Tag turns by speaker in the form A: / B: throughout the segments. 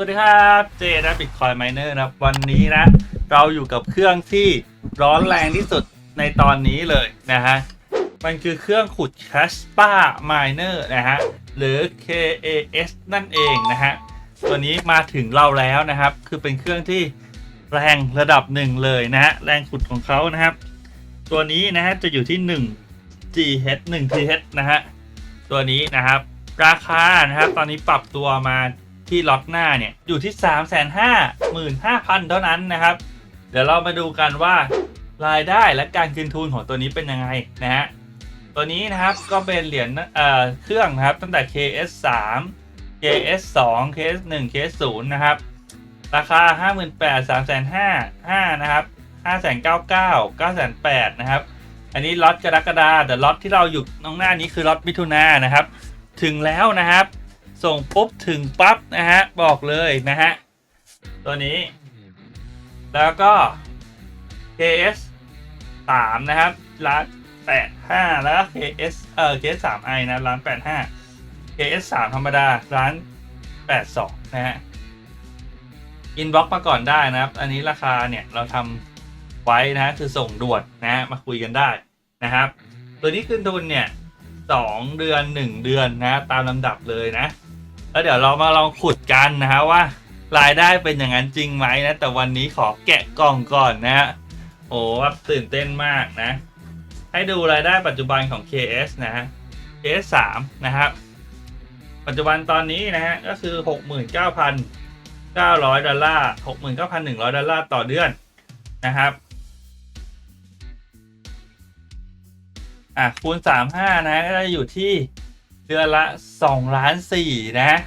A: วัสดีครับเจนะบิตคอยไมเนอร์นะครับ วันนี้นะ เราอยู่กับเครื่องที่ร้อนแรงที่สุดในตอนนี้เลยนะฮะ มันคือเครื่องขุด Caspa Miner นะฮะ หรือ KAS นั่นเองนะฮะ ตัวนี้มาถึงเราแล้วนะครับ คือเป็นเครื่องที่แรงระดับหนึ่งเลยนะฮะ แรงขุดของเขานะครับ ตัวนี้นะฮะ จะอยู่ที่ 1 GH 1 TH นะฮะ ตัวนี้นะครับ ราคานะครับ ตอนนี้ปรับตัวมา ที่ล็อตหน้าเนี่ยอยู่ที่ 3 5 5 0 0 0 เท่านั้นนะครับ เดี๋ยวเรามาดูกันว่ารายได้และการคืนทุนของตัวนี้เป็นยังไงนะฮะตัวนี้นะครับก็เป็นเหรียญเอ่อเครื่องนะครับตั้งแต่ KS 3 KS 2 KS 1 KS 0นะครับราคา 58,000 3,500 5นะครับ599 9,800นะครับอันนี้ล็อตกรกฎาแต่ล็อตที่เราอยู่ตรงหน้านี้คือล็อตมิถุนายนนะครับ ถึงแล้วนะครับ ส่งปุ๊บถึงปั๊บนะฮะ บอกเลยนะฮะ ตัวนี้ แล้วก็ KS 3นะครับร้าน85 แล้วก็ KS เอ่อ KS 3 i นะร้าน85 KS 3ธรรมดาร้าน 82 นะฮะอินบ็อกมาก่อนได้นะครับ อันนี้ราคาเนี่ยเราทำไว้นะฮะคือส่งด่วนนะฮะมาคุยกันได้นะครับ ตัวนี้คืนทุนเนี่ยสองเดือนหนึ่งเดือนนะ ตามลำดับเลยนะ แล้วเดี๋ยวเรามาลองขุดกันนะฮะว่ารายได้เป็นอย่างนั้นจริงไหมนะ แต่วันนี้ขอแกะกล่องก่อนนะฮะโอ้ว่าตื่นเต้นมากนะ ให้ดูรายได้ปัจจุบันของ KS นะฮะ KS 3นะครับปัจจุบันตอนนี้นะฮะก็คือ 69,900 ดอลลาร์ 69,100 ดอลลาร์ต่อเดือนนะครับอะคูณ 35 นะก็จะอยู่ที่ เดือนละ2ล้าน4นะ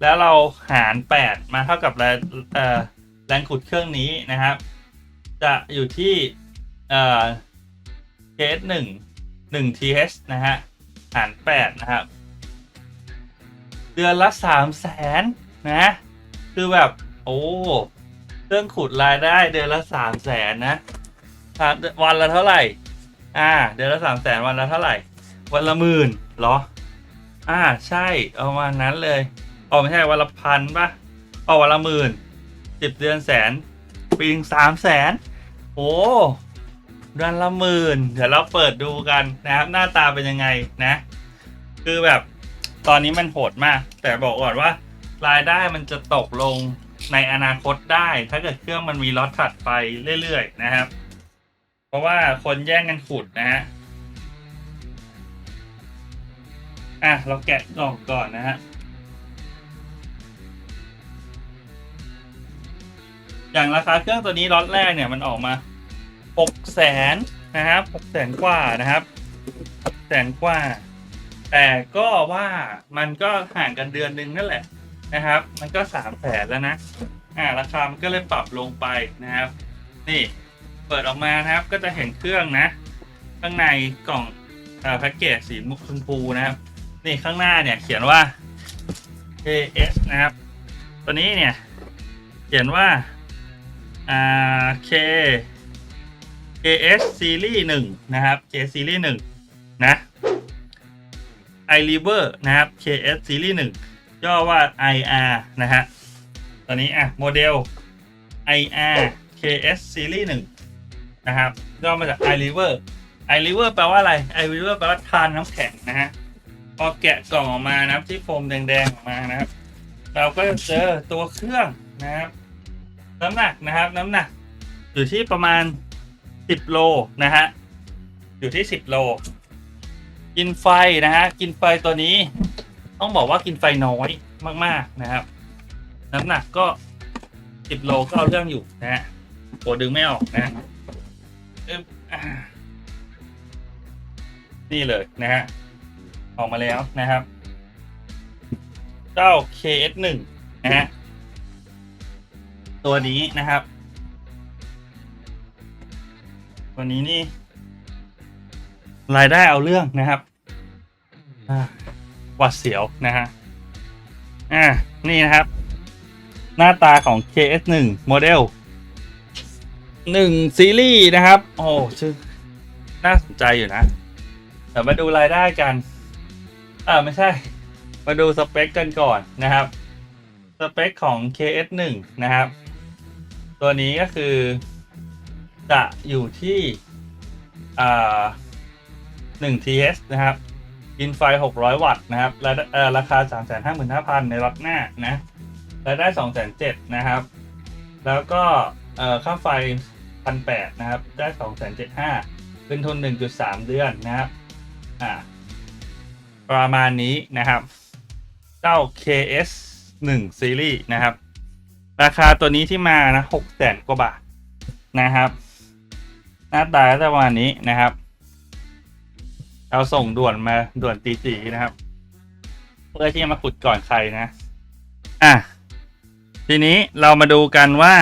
A: แล้วเราหาร 8 มาเท่ากับแรงแรงขุดเครื่องนี้นะครับ จะอยู่ที่เอ่อ TH 1 1 TH นะฮะ หาร 8 นะครับ เดือนละ3แสนนะ คือแบบโอ้เครื่องขุดรายได้เดือนละ3แสนนะวันละเท่าไหร่ อ่า เดือนละสามแสนวันละเท่าไหร่ วันละหมื่นเหรอ อ่าใช่เอามาณนั้นเลยอ๋อไม่ใช่วันละพันปะอ๋อวันละหมื่นสิบเดือนแสนปีนึงสามแสนโอ้เดือนละหมื่นเดี๋ยวเราเปิดดูกันนะครับ หน้าตาเป็นยังไงนะ คือแบบตอนนี้มันโหดมาก แต่บอกก่อนว่ารายได้มันจะตกลงในอนาคตได้ ถ้าเกิดเครื่องมันมีล็อตถัดไปเรื่อยๆนะครับ เพราะว่าคนแย่งกันขุดนะฮะ อะ เราแกะกล่องก่อนนะฮะ อย่างราคาเครื่องตัวนี้ล็อตแรกเนี่ยมันออกมาหกแสนนะครับหกแสนกว่านะครับแสนกว่า แต่ก็ว่ามันก็ห่างกันเดือนนึงนั่นแหละนะครับ มันก็สามแสนแล้วนะ อ่า ราคา มันก็เลยปรับลงไปนะครับ นี่ เปิดออกมานะครับ ก็จะเห็นเครื่องนะ ข้างในกล่องอแพ็กเกจสีมุกชมพูนะครับ นี่ข้างหน้าเนี่ยเขียนว่า KS นะครับ ตัวนี้เนี่ย เขียนว่าอ่า K KS Series 1นะครับ K Series 1นะ i r i v e r นะครับ KS Series 1ย่อว่า IR นะฮะตัวนี้อะโมเดล IR KS Series 1นะครับย่อมาจาก i river i river แปลว่าอะไร i river แปลว่าทานน้ำแข็งนะฮะ พอแกะกล่องออกมานะครับที่โฟมแดงๆออกมานะครับ เราก็จะเจอตัวเครื่องนะครับ น้ำหนักนะครับ น้ำหนัก อยู่ที่ประมาณ 10 โลนะฮะอยู่ที่ 10 โล กินไฟนะฮะกินไฟตัวนี้ ต้องบอกว่ากินไฟน้อยมากๆนะครับ น้ำหนักก็ 10 โลก็เอาเรื่องอยู่นะฮะโหดึงไม่ออกนะอึบอ่านี่เลยนะฮะ ออกมาแล้วนะครับ เจ้า KS1 นะฮะ ตัวนี้นะครับ ตัวนี้นี่ รายได้เอาเรื่องนะครับหวัดเสียวนะฮะ อ่า นี่นะครับ หน้าตาของ KS1 โมเดลหนึ่งซีรีส์นะครับ โอ้ชื่อน่าสนใจอยู่นะเดี๋ยวมาดูรายได้กัน อ่าไม่ใช่ มาดูสเปคกันก่อนนะครับ สเปคของ KS1 นะครับ ตัวนี้ก็คือ จะอยู่ที่อ่า1 TH นะครับกินไฟ 600 วัตต์นะครับและราคา 355,000 ในล็อตหน้านะรายได้ 207,000นะครับ แล้วก็เออค่าไฟ 1,800นะครับ ได้ 275,000เป็นทุน 1.3 เดือนนะครับ อ่า ประมาณนี้นะครับ เจ้า KS 1ซีรีส์นะครับ ราคาตัวนี้ที่มานะ6แสนกว่าบาทนะครับ หน้าตาก็จะประมาณนี้นะครับ เราส่งด่วนมาด่วนตีสีนะครับ เพื่อที่จะมาขุดก่อนใครนะ อะ ทีนี้เรามาดูกันว่า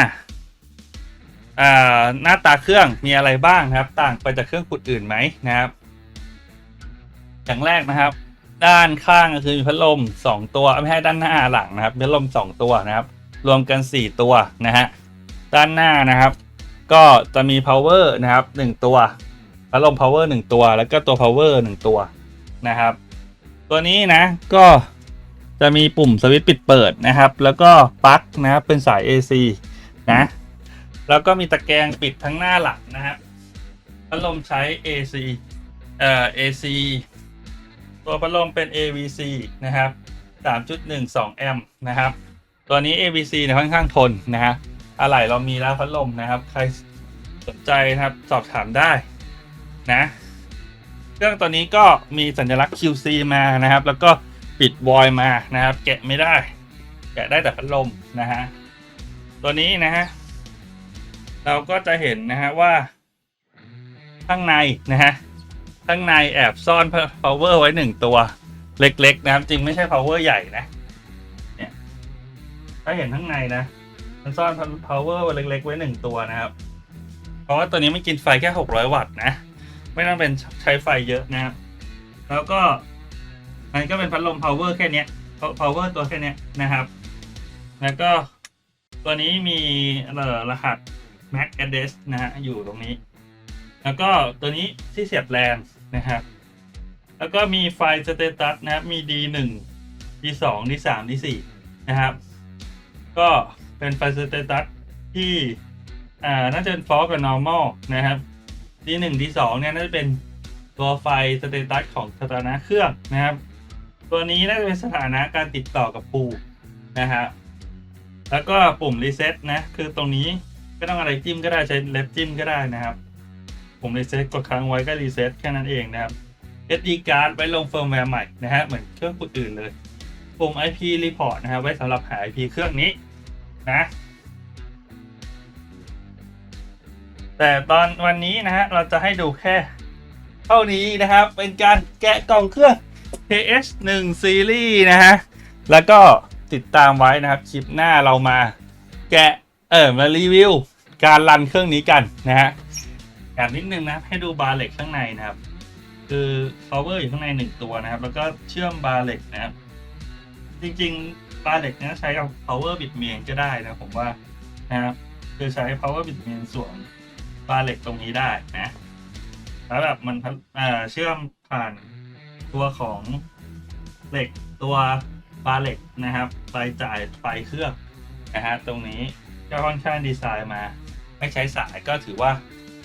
A: อ่าหน้าตาเครื่องมีอะไรบ้างครับ ต่างไปจากเครื่องขุดอื่นไหมนะครับ อย่างแรกนะครับ ด้านข้างก็คือมีพัดลม 2 ตัวไม่ให้ด้านหน้าหลังนะครับพัดลม 2 ตัวนะครับ รวมกัน 4 ตัวนะฮะด้านหน้านะครับ ก็จะมี power นะครับ 1 ตัวพัดลม power 1 ตัว แล้วก็ตัว power 1 ตัวนะครับ ตัวนี้นะก็จะมีปุ่มสวิตช์ปิดเปิดนะครับ แล้วก็ปลั๊กนะครับเป็นสาย AC นะแล้วก็มีตะแกรงปิดทั้งหน้าหลังนะครับพัดลมใช้ AC เอ่อ AC ตัวพัดลมเป็น AVC นะครับ 3.12 แอมป์นะครับ ตัวนี้ AVC เนี่ยค่อนข้างทนนะฮะอะไหล่เรามีแล้วพัดลมนะครับ ใครสนใจนะครับสอบถามได้นะ เครื่องตัวนี้ก็มีสัญลักษณ์ QC มานะครับ แล้วก็ปิดวอยมานะครับ แกะไม่ได้ แกะได้แต่พัดลมนะฮะ ตัวนี้นะฮะเราก็จะเห็นนะฮะว่าข้างในนะฮะ ข้างในแอบซ่อน power ไว้หนึ่งตัวเล็กๆ นะครับ จริงไม่ใช่ power ใหญ่นะ เนี่ย ถ้าเห็นข้างในนะ มันซ่อน power ไว้เล็ก ๆ ไว้หนึ่งตัวนะครับ เพราะว่าตัวนี้มันกินไฟแค่ 600 วัตต์นะ ไม่ต้องเป็นใช้ไฟเยอะนะครับ แล้วก็มันก็เป็นพัดลม power แค่เนี้ย power ตัวแค่เนี้ยนะครับ แล้วก็ตัวนี้มีรหัส MAC address นะฮะอยู่ตรงนี้ แล้วก็ตัวนี้ที่เสียบแลน นะครับ แล้วก็มีไฟสเตตัสนะครับ มี D1 D2 D3 D4 นะครับ ก็เป็นไฟสเตตัสที่อ่าน่าจะเป็น false กับ normal นะครับ D1 D2 เนี่ยน่าจะเป็นตัวไฟสเตตัสของสถานะเครื่องนะครับ ตัวนี้น่าจะเป็นสถานะการติดต่อกับปูนะครับแล้วก็ปุ่ม reset นะ คือตรงนี้ไม่ต้องอะไรจิ้มก็ได้ใช้เล็บจิ้มก็ได้นะครับ ปุ่ม reset กดค้างไว้ก็ reset แค่นั้นเองนะครับ SD card ไว้ลงเฟิร์มแวร์ใหม่นะฮะเหมือนเครื่องอื่นเลย ปุ่ม IP report นะครับไว้สำหรับหา IP เครื่องนี้นะแต่ตอนวันนี้นะฮะเราจะให้ดูแค่เท่านี้นะครับ เป็นการแกะกล่องเครื่อง KS1 Series นะฮะ แล้วก็ติดตามไว้นะครับ คลิปหน้าเรามาแกะเออมารีวิว การรันเครื่องนี้กันนะฮะ แอบนิดนึงนะให้ดูบาร์เหล็กข้างในนะครับ คือ cover อยู่ข้างในหนึ่งตัวนะครับ แล้วก็เชื่อมบาร์เหล็กนะครับ จริงๆบาร์เหล็กนี้ใช้กับ power บิดเมียนก็ได้นะผมว่านะครับคือใช้ power บิดเมียนส่วนบาร์เหล็กตรงนี้ได้นะ แล้วแบบมันเชื่อมผ่านตัวของเหล็กตัวบาร์เหล็กนะครับ ไปจ่ายไฟเครื่องนะฮะตรงนี้ก็ค่อนข้างดีไซน์มา ไม่ใช้สายก็ถือว่า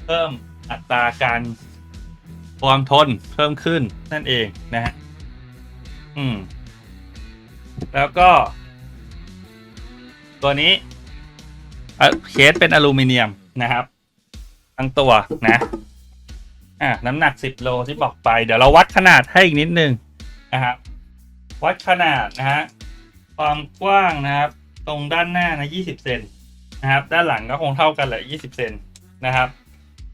A: เพิ่มอัตราการความทนเพิ่มขึ้นนั่นเองนะฮะอืม แล้วก็ ตัวนี้เคสเป็นอลูมิเนียมนะครับ ทั้งตัวนะอะน้ำหนัก10โลที่บอกไป เดี๋ยวเราวัดขนาดให้อีกนิดนึงนะครับวัดขนาดนะฮะความกว้างนะครับ ตรงด้านหน้านะ20เซนนะครับ ด้านหลังก็คงเท่ากันแหละ20เซนนะครับ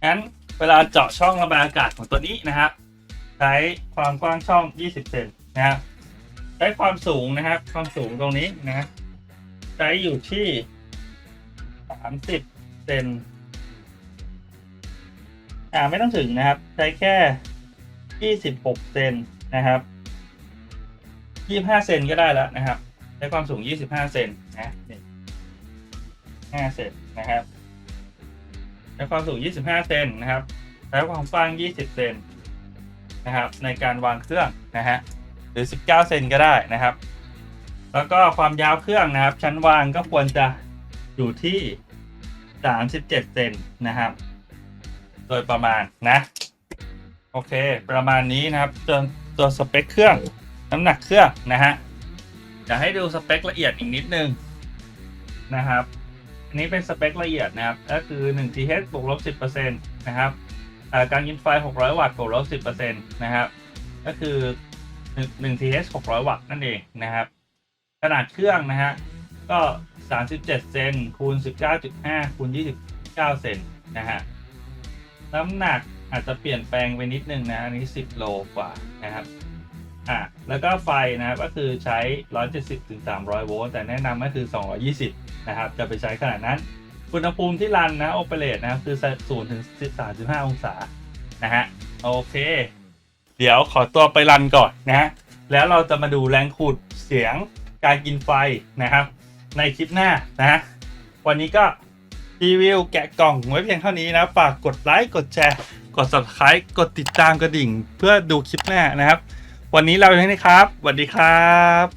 A: งั้นเวลาเจาะช่องระบายอากาศของตัวนี้นะครับ ใช้ความกว้างช่อง 20 เซนนะครับใช้ความสูงนะครับ ความสูงตรงนี้นะใช้อยู่ที่ 30เซนอ่าไม่ต้องถึงนะครับ ใช้แค่ 26เซนนะครับ25เซนก็ได้แล้วนะครับ ใช้ความสูง 25เซนนะนี่5เซนนะครับ ใช้ความสูง 25 เซนนะครับใช้ความกว้าง 20 เซนนะครับในการวางเครื่องนะฮะหรือ 19 เซนก็ได้นะครับ แล้วก็ความยาวเครื่องนะครับ ชั้นวางก็ควรจะอยู่ที่ 37 เซนนะครับ โดยประมาณนะโอเค ประมาณนี้นะครับตัวตัวสเปคเครื่องน้ำหนักเครื่องนะฮะจะให้ดูสเปคละเอียดอีกนิดนึงนะครับ นี้เป็นสเปคละเอียดนะครับ ก็คือ 1 TH บวกลบ 10%นะครับการกินไฟ 600 วัตต์บวกลบ 10%นะครับ ก็คือ1 1 TH 600 วัตต์นั่นเองนะครับ ขนาดเครื่องนะฮะ ก็ 37 เซนคูณ 19.5 คูณ 29 เซนนะฮะ น้ำหนักอาจจะเปลี่ยนแปลงไปนิดนึงนะ อันนี้ 10 โลกว่านะครับอะแล้วก็ไฟนะครับก็คือใช้ 170ถึง300 โวลต์แต่แนะนำก็คือ 220 นะครับจะไปใช้ขนาดนั้นอุณหภูมิที่รันนะโอเปเรตนะคือ0ถึง35องศานะฮะโอเค เดี๋ยวขอตัวไปรันก่อนนะฮะแล้วเราจะมาดูแรงขูดเสียงการกินไฟนะครับ ในคลิปหน้านะฮะวันนี้ก็รีวิวแกะกล่องไว้เพียงเท่านี้นะฝากกดไลค์กดแชร์กด subscribe กดติดตามกระดิ่ง เพื่อดูคลิปหน้านะครับ วันนี้เราอย่างนี้ครับสวัสดีครับ